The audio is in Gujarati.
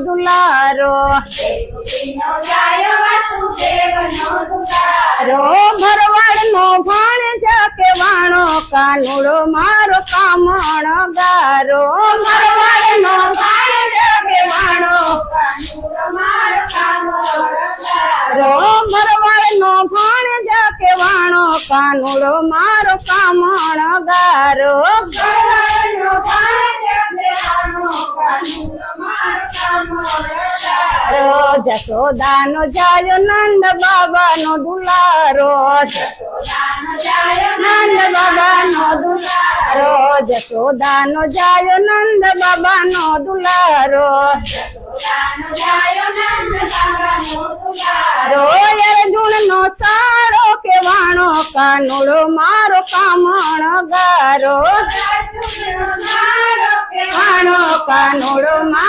દુલારો ભરવાડ નો ભાણ જાકે વાણો કાનુડો મારો કામણ ગારો ભરવાડ નો ભાણ વાણો મારો કામોડો રો ભરવાડ નો ભાણ જાકે વાણો કાનુડો મારો કામણ ગારો જશોદાનો જાયો નંદ બાબાનો દુલારો નંદ બાબાનો દુલારો, જશોદાનો જાયો નંદ બાબાનો દુલારો નો સારો કેવાણો કાનુડો મારો કામણ ગારો. કાનુડો મારો